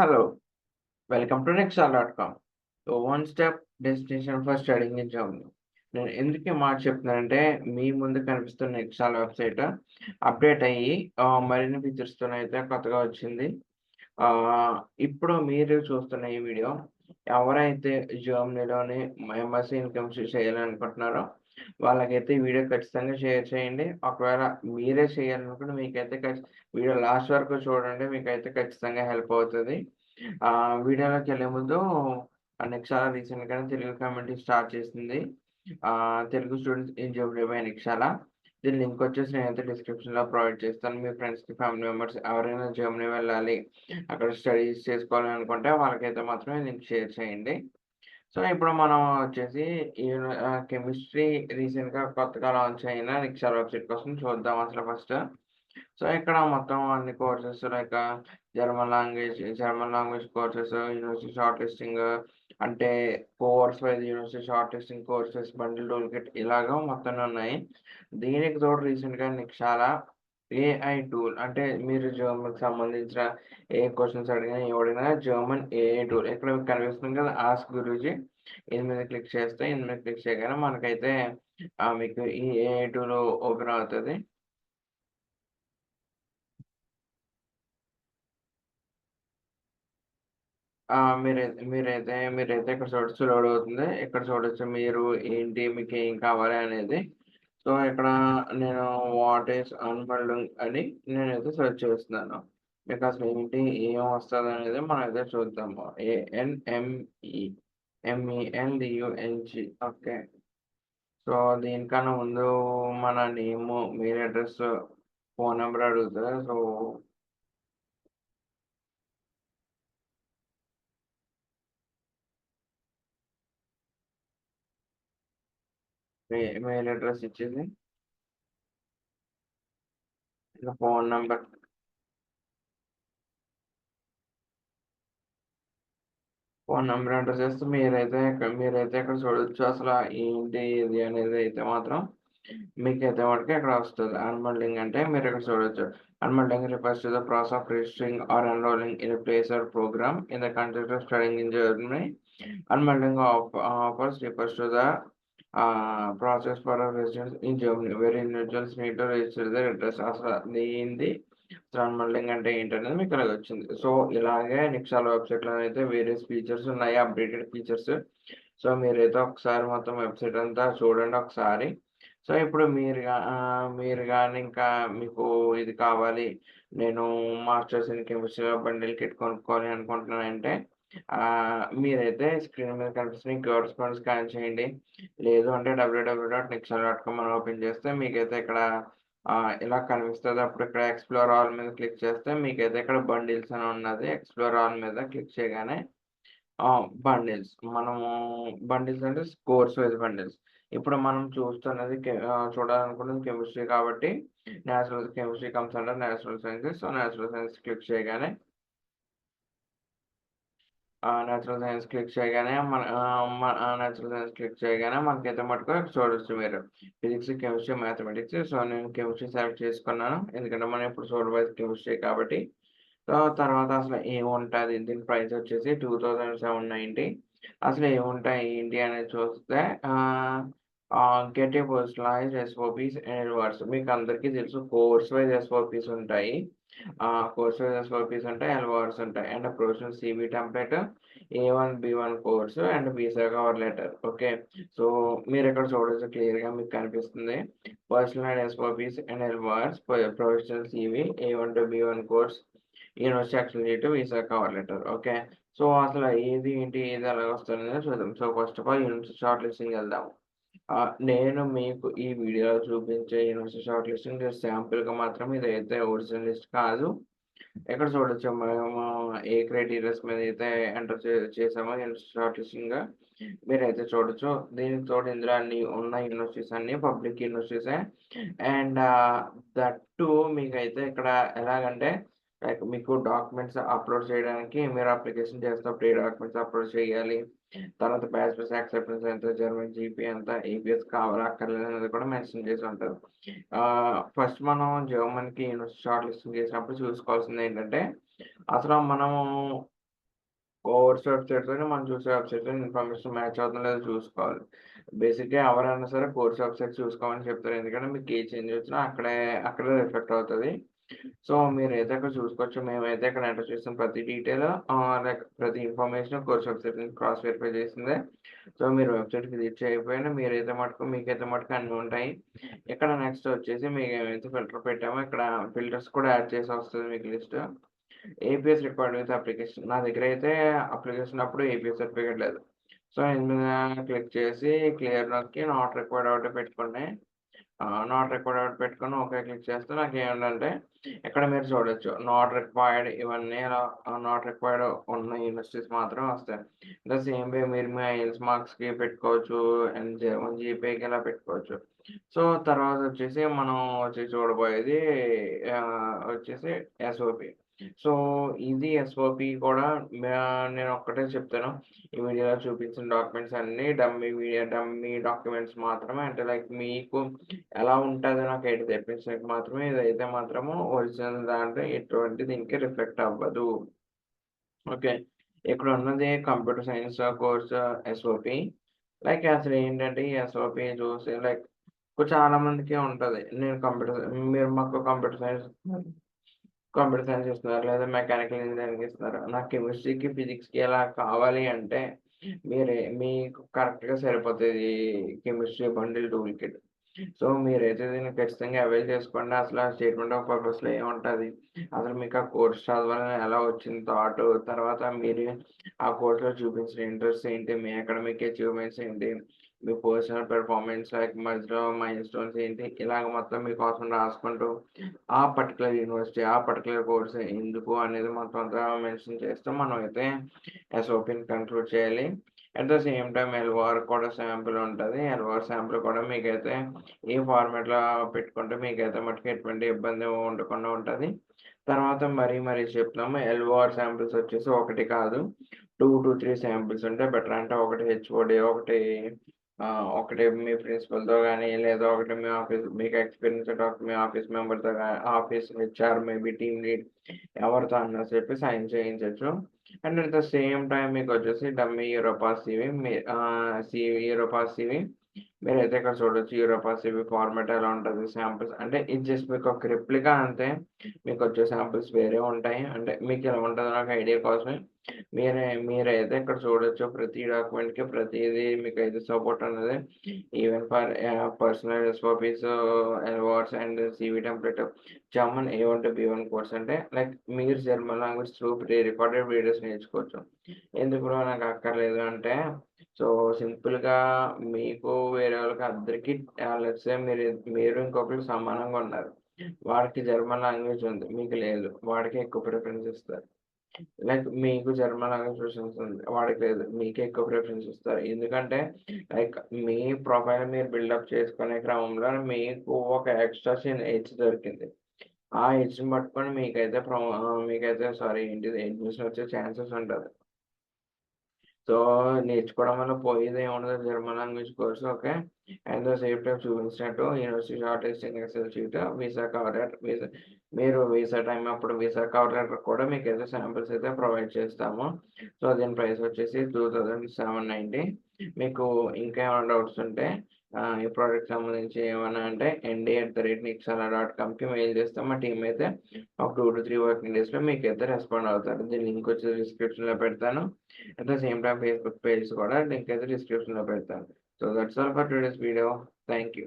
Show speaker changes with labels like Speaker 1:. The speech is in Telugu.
Speaker 1: Hello, welcome to Nexal.com. So one step destination for studying in Germany నేను ఎందుకు మాట చెప్తున్నానంటే మీ ముందు కనిపిస్తున్న ఎక్సాల్ వెబ్సైట్ అప్డేట్ అయ్యి మరిన్ని ఫీచర్స్తో అయితే కొత్తగా వచ్చింది. ఇప్పుడు మీరు చూస్తున్న ఈ వీడియో ఎవరైతే జర్మనీలోని ఎంఎస్సీ ఇన్కమ్ చేయాలనుకుంటున్నారో వాళ్ళకైతే వీడియో ఖచ్చితంగా షేర్ చేయండి. ఒకవేళ మీరే చేయాలనుకుంటే మీకైతే వీడియో లాస్ట్ వరకు చూడండి మీకైతే ఖచ్చితంగా హెల్ప్ అవుతుంది. ఆ వీడియోలోకి వెళ్ళే ముందు నెక్సాల రీసెంట్ తెలుగు కమ్యూనిటీ స్టార్ట్ చేసింది. ఆ Telugu students in Germany by నెక్సాల దీని లింక్ వచ్చేసి నేనైతే డిస్క్రిప్షన్లో ప్రొవైడ్ చేస్తాను. మీ ఫ్రెండ్స్కి ఫ్యామిలీ మెంబర్స్ ఎవరైనా జర్మనీ వెళ్ళాలి అక్కడ స్టడీస్ చేసుకోవాలి అనుకుంటే వాళ్ళకైతే మాత్రమే లింక్ షేర్ చేయండి. సో ఇప్పుడు మనం వచ్చేసి కెమిస్ట్రీ రీసెంట్గా కొత్తగా లాంచ్ అయిన రిక్షా వెబ్సైట్ కోసం చూద్దాం అసలు ఫస్ట్. సో ఇక్కడ మొత్తం అన్ని courses like German language German language courses university short listing అంటే course wise university short listing courses bundle tool kit ఇలాగా మొత్తం ఉన్నాయి. దీనికి తోడు రీసెంట్గా నిక్షాల ఏఐ టూల్? అంటే మీరు జర్మన్ సంబంధించిన ఏ క్వశ్చన్స్ అడిగినా ఎవడైనా జర్మన్ ఏఐ టూల్? ఇక్కడ మీకు కనిపిస్తుంది కదా ఆస్క్ గురూజీ. ఇది మీద క్లిక్ చేస్తే ఇది మీద క్లిక్ చేయగానే మనకైతే మీకు ఈ ఏఐ టూల్ ఓపెన్ అవుతుంది. మీరైతే మీరైతే మీరైతే ఇక్కడ చూడొచ్చు లోడ్ అవుతుంది. ఇక్కడ చూడొచ్చు మీరు ఏంటి మీకు ఏం కావాలి అనేది. సో ఇక్కడ నేను వాట్ ఈస్ అన్బల్డింగ్ అని నేనైతే సెర్చ్ చేస్తున్నాను. మీకు అసలు ఏంటి ఏం వస్తుంది అనేది మనం అయితే చూద్దాము. A N M E M E N D U N G okay so దీనికన్నా ముందు మన name mail address phone number అడుగుతుంది సో మెయిల్ అడ్రస్ ఇచ్చేసి ఇంకా phone number phone number enter చేస్తే మీరైతే మీరైతే ఇక్కడ చూడొచ్చు అసలు ఏంటి ఇది అనేది అయితే మాత్రం మీకైతే మటుకు ఇక్కడ వస్తుంది అన్బల్డింగ్ అంటే మీరు ఇక్కడ చూడొచ్చు అన్మల్డింగ్ refers to the process of registering or enrolling in place or program in the context of studying in Germany అన్బల్డింగ్ of offers refers to the process for residence in Germany. Where individuals need to register their address అసలు ఏంది అన్బల్డింగ్ అంటే ఏంటనేది మీకు ఇక్కడ వచ్చింది. సో ఇలాగే నిక్షాల వెబ్సైట్లో అయితే వేరియస్ ఫీచర్స్ ఉన్నాయి అప్డేటెడ్ ఫీచర్స్ సో మీరైతే ఒకసారి మొత్తం వెబ్సైట్ అంతా చూడండి ఒకసారి. సో ఇప్పుడు మీరు మీరు కానీ ఇంకా మీకు ఇది కావాలి నేను masters in chemistry bundle kit కొనుక్కోవాలి అనుకుంటున్నానంటే మీరైతే స్క్రీన్ మీద కనిపిస్తున్న క్యూఆర్ కోడ్ స్కాన్ చేయండి. లేదు అంటే WWW dot Nexal dot com అని ఓపెన్ చేస్తే మీకైతే ఇక్కడ ఇలా కనిపిస్తుంది అప్పుడు ఇక్కడ ఎక్స్ప్లోర్ ఆల్ మీద క్లిక్ చేస్తే మీకైతే ఇక్కడ బండిల్స్ అని ఉన్నది. ఎక్స్ప్లోర్ ఆల్ మీద క్లిక్ చేయగానే బండిల్స్ మనము బండిల్స్ అంటే కోర్స్ వైజ్ బండిల్స్ ఇప్పుడు మనం చూస్తున్నది చూడాలనుకున్నది కెమిస్ట్రీ కాబట్టి natural chemistry comes under natural sciences so natural science click చేయగానే నేచురల్ సైన్స్ క్లిక్ చేయగానే మన నేచురల్ సైన్స్ క్లిక్ చేయగానే మనకైతే మటుకు చూడవచ్చు మీరు. ఫిజిక్స్ కెమిస్ట్రీ మ్యాథమెటిక్స్ సో నేను కెమిస్ట్రీ సెలెక్ట్ చేసుకున్నాను. ఎందుకంటే మనం ఇప్పుడు చూడబోయేది కెమిస్ట్రీ కాబట్టి. సో తర్వాత అసలు ఏముంటుంది దీని ప్రైస్ వచ్చేసి టూ థౌజండ్ సెవెన్ నైంటీ అసలు ఏముంటాయి ఏంటి అనేది చూస్తే get a personalise SOPs and words మీకు అందరికీ తెలుసు కోర్స్ వైజ్ ఎస్ఓపీస్ ఉంటాయి. కోర్స్ ఎస్ఓపిస్ ఉంటాయి ఎల్ఓఆర్స్ ఉంటాయి. And professional CV template A one B one course and visa cover letter okay so మీరు ఇక్కడ చూడొచ్చు క్లియర్గా మీకు కనిపిస్తుంది. Personal SOPs and LORs professional CV A one to B one course university actual to visa cover letter okay so అసలు ఏది ఏంటి ఏది ఎలా వస్తుంది చూద్దాం. So first of all university short listing వెళ్దాం. నేను మీకు ఈ వీడియోలో చూపించే యూనివర్సిటీ షార్ట్ లిస్టింగ్ శాంపుల్గా మాత్రం ఇదైతే ఒరిజినల్ లిస్ట్ కాదు. ఎక్కడ చూడొచ్చు మేము ఏ క్రైటీరియాస్ మీద అయితే ఎంటర్ చేసామో యూనివర్సిటీ షార్ట్ లిస్టింగ్గా మీరైతే చూడొచ్చు. దీనికి తోడు ఇందులో అన్ని ఉన్న యూనివర్సిటీస్ అన్ని పబ్లిక్ యూనివర్సిటీసే. అండ్ దట్ టు మీకైతే ఇక్కడ ఎలాగంటే లైక్ మీకు డాక్యుమెంట్స్ అప్లోడ్ చేయడానికి మీరు అప్లికేషన్ చేసినప్పుడు ఏ డాక్యుమెంట్స్ అప్లోడ్ చేయాలి తర్వాత బ్యాచ్ యాక్సెప్టెన్స్ ఎంత జర్మన్ జీపీ ఎంత ఏపీఎస్ కావాలి అక్కర్లేదు అనేది కూడా మెన్షన్ చేసి ఉంటారు ఫస్ట్ మనం జర్మన్కి యూనివర్సిటీ షార్ట్ లిస్టింగ్ చేసినప్పుడు చూసుకోవాల్సింది ఏంటంటే అసలు మనము కోర్స్ వెబ్సైట్తో మనం చూసే వెబ్‌సైట్‌లో ఇన్ఫర్మేషన్ మ్యాచ్ అవుతుందో లేదో చూసుకోవాలి. బేసిక్‌గా ఎవరైనా సరే కోర్స్ వెబ్‌సైట్ చూసుకోమని చెప్తారు. ఎందుకంటే మీకు ఏ చేంజ్ వచ్చినా అక్కడే అక్కడే రిఫెక్ట్ అవుతుంది సో, మీరు అయితే అక్కడ చూసుకోవచ్చు. మేమైతే ఇక్కడ ఎంటర్ చేసిన ప్రతి డీటెయిల్ లైక్ ప్రతి ఇన్ఫర్మేషన్ కోర్స్ వెబ్‌సైట్ నుంచి క్రాస్ వెరిఫై చేసిందే. సో, మీరు వెబ్‌సైట్ విజిట్ చేయకపోయినా మీరైతే మటుకు మీకైతే మటుకు అన్నీ ఉంటాయి. ఇక్కడ నెక్స్ట్ వచ్చేసి మీకు ఏమైతే ఫిల్టర్ పెట్టామో ఇక్కడ ఫిల్టర్స్ కూడా యాడ్ చేసి వస్తుంది మీకు list. APS required with application. నా దగ్గర అయితే అప్లికేషన్ అప్పుడు ఏపీఎస్ సర్టిఫికేట్ లేదు. సో, ఇందులో క్లిక్ చేసి క్లియర్ నొక్కి నాట్ రిక్వైర్డ్ ఒకటే పెట్టుకోండి. నాట్ రిక్వైర్డ్ పెట్టుకొని ఓకే క్లిక్ చేస్తే నాకు ఏంటంటే ఇక్కడ మీరు చూడొచ్చు. నాట్ రిక్వైర్డ్ ఇవన్నీ నాట్ రిక్వైర్డ్ ఉన్న యూనివర్సిటీస్ మాత్రం వస్తాయి. ద సేమ్ వే మీరు మీ ఐఎల్స్ మార్క్స్‌కి పెట్టుకోవచ్చు. అండ్ వన్ జీపీఏకి ఇలా పెట్టుకోవచ్చు. సో, తర్వాత వచ్చేసి మనం వచ్చి చూడబోయేది వచ్చేసి ఎస్ఓపి. సో, ఇది ఎస్ఓపి కూడా నేను ఒక్కటే చెప్తాను. ఈ వీడియోలో చూపించిన డాక్యుమెంట్స్ అన్ని డమ్మీ వీడియో డమ్మీ డాక్యుమెంట్స్ మాత్రమే. అంటే లైక్ మీకు ఎలా ఉంటదో నాకైతే తెప్పించడానికి మాత్రమే. ఇదైతే మాత్రము ఒరిజినల్ దాంట్లో ఎటువంటి దీనికి రిఫ్లెక్ట్ అవ్వదు. ఓకే. ఇక్కడ ఉన్నది computer science course SOP. Like అసలు ఏంటంటే ఈ ఎస్ఓపి చూసి లైక్ చాలా మందికి ఉంటుంది నేను కంప్యూటర్ మీరు మాకు కంప్యూటర్ సైన్స్ కంప్యూటర్ సైన్స్ ఇస్తున్నారు. లేదా మెకానికల్ ఇంజనీరింగ్ ఇస్తున్నారు. నాకు కెమిస్ట్రీకి, ఫిజిక్స్‌కి ఎలా కావాలి అంటే మీరే మీకు కరెక్ట్‌గా సరిపోతుంది chemistry bundle tool kit. So, మీరైతే దీన్ని ఖచ్చితంగా అవైల్ చేసుకోండి. అసలు ఆ స్టేట్మెంట్ ఆఫ్ పర్పస్‌లో ఏముంటుంది అసలు మీకు ఆ కోర్స్ చదవాలని ఎలా వచ్చింది థాట్? తర్వాత మీరు ఆ కోర్సులో చూపించిన ఇంట్రెస్ట్ ఏంటి? మీ అకాడమిక్ అచీవ్‌మెంట్స్ ఏంటి? మీ పర్సనల్ పెర్ఫార్మెన్స్ లైక్ మధ్యలో మైల్‌స్టోన్స్ ఏంటి? ఇలాగ మొత్తం మీకోసం రాసుకుంటూ ఆ పర్టికులర్ యూనివర్సిటీ, ఆ పర్టికులర్ కోర్స్ ఎందుకు అనేది మొత్తం అంతా మెన్షన్ చేస్తూ మనమైతే ఎస్ఓపిని కన్క్లూడ్ చేయాలి. At the same time LOR కూడా శాంపుల్ ఉంటుంది ఎల్వర్ శాంపుల్ కూడా మీకైతే ఈ ఫార్మాట్‌లో పెట్టుకుంటే మీకైతే మటుకు ఎటువంటి ఇబ్బంది ఉండకుండా ఉంటుంది తర్వాత మరీ మరీ చెప్తాము ఎల్వర్ శాంపిల్స్ వచ్చేసి ఒకటి కాదు. 2-3 శాంపిల్స్ ఉంటే బెటర్. అంటే ఒకటి హెచ్ఓడి, ఒకటి ఒకటి మీ ప్రిన్సిపల్‌తో కానీ లేదా ఒకటి మీ ఆఫీస్ మీకు ఎక్స్‌పీరియన్స్ డాక్టర్ మీ ఆఫీస్ మెంబర్‌తో కానీ office HR maybe team lead ఎవరితో అన్నా చెప్పి సైన్ చేయించవచ్చు and at the same time, you got to see the Europa CV, uh, CV Europa CV. మీరైతే ఇక్కడ చూడొచ్చు. యూరోపా సివి ఫార్మాట్ ఎలా ఉంటుంది శాంపిల్స్ అంటే ఇది జస్ట్ మీకు ఒక రిప్లికా అంతే. వచ్చే శాంపిల్స్ వేరే ఉంటాయి. అంటే మీకు ఎలా ఉంటుందో నాకు ఐడియా కోసమే. మీరే మీరైతే ఇక్కడ చూడొచ్చు. ప్రతి డాక్యుమెంట్‌కి ప్రతీదీ మీకైతే సపోర్ట్ అనేది even for personal SOPs, awards and CV template German A one to B one course అంటే లైక్ మీరు German language through pre recorded videos నేర్చుకోవచ్చు. ఎందుకు నాకు అక్కర్లేదు అంటే సో, సింపుల్‌గా మీకు వేరే వాళ్ళకి అందరికి లెట్స్ మీరు మీరు ఇంకొకరికి సమానంగా ఉన్నారు. వాడికి జర్మన్ లాంగ్వేజ్ ఉంది. మీకు లేదు. వాడికి ఎక్కువ ప్రిఫరెన్స్ ఇస్తారు. లైక్ మీకు జర్మన్ లాంగ్వేజ్ ప్రిఫరెన్స్ ఉంది. వాడికి లేదు. మీకే ఎక్కువ ప్రిఫరెన్స్ ఇస్తారు. ఎందుకంటే లైక్ మీ ప్రొఫైల్ మీరు బిల్డప్ చేసుకునే క్రమంలో మీకు ఒక ఎక్స్‌ట్రా చిన్న ఎడ్జ్ దొరికింది. ఆ ఎడ్జ్‌ని పట్టుకొని మీకైతే ప్రొ మీకైతే సారీ ఏంటిది అడ్మిషన్ వచ్చే ఛాన్సెస్ ఉంటుంది సో, నేర్చుకోవడం వల్ల పోయేది ఏముండదు German language course okay. And same time చూపించినట్టు university short listing excel sheet, visa cover letter visa మీరు వీసా టైం అప్పుడు వీసా కవర్ లెటర్ కూడా ఏదో శాంపిల్స్ అయితే ప్రొవైడ్ చేస్తాము. సో, దీని ప్రైస్ వచ్చేసి 2790 మీకు ఇంకా ఏమైనా డౌట్స్ ఉంటే ఈ ప్రోడక్ట్ సంబంధించి ఏమన్నా అంటే ఎన్‌డి@నిక్సాలా.కామ్‌కి మెయిల్ చేస్తే మా టీమ్ అయితే ఒక 2-3 వర్కింగ్ డేస్‌లో మీకు అయితే రెస్పాండ్ అవుతారు. దీని లింక్ వచ్చి డిస్క్రిప్షన్‌లో పెడతాను. At the same time Facebook page కూడా లింక్ అయితే డిస్క్రిప్షన్‌లో పెడతాను. So, that's all for today's video. Thank you.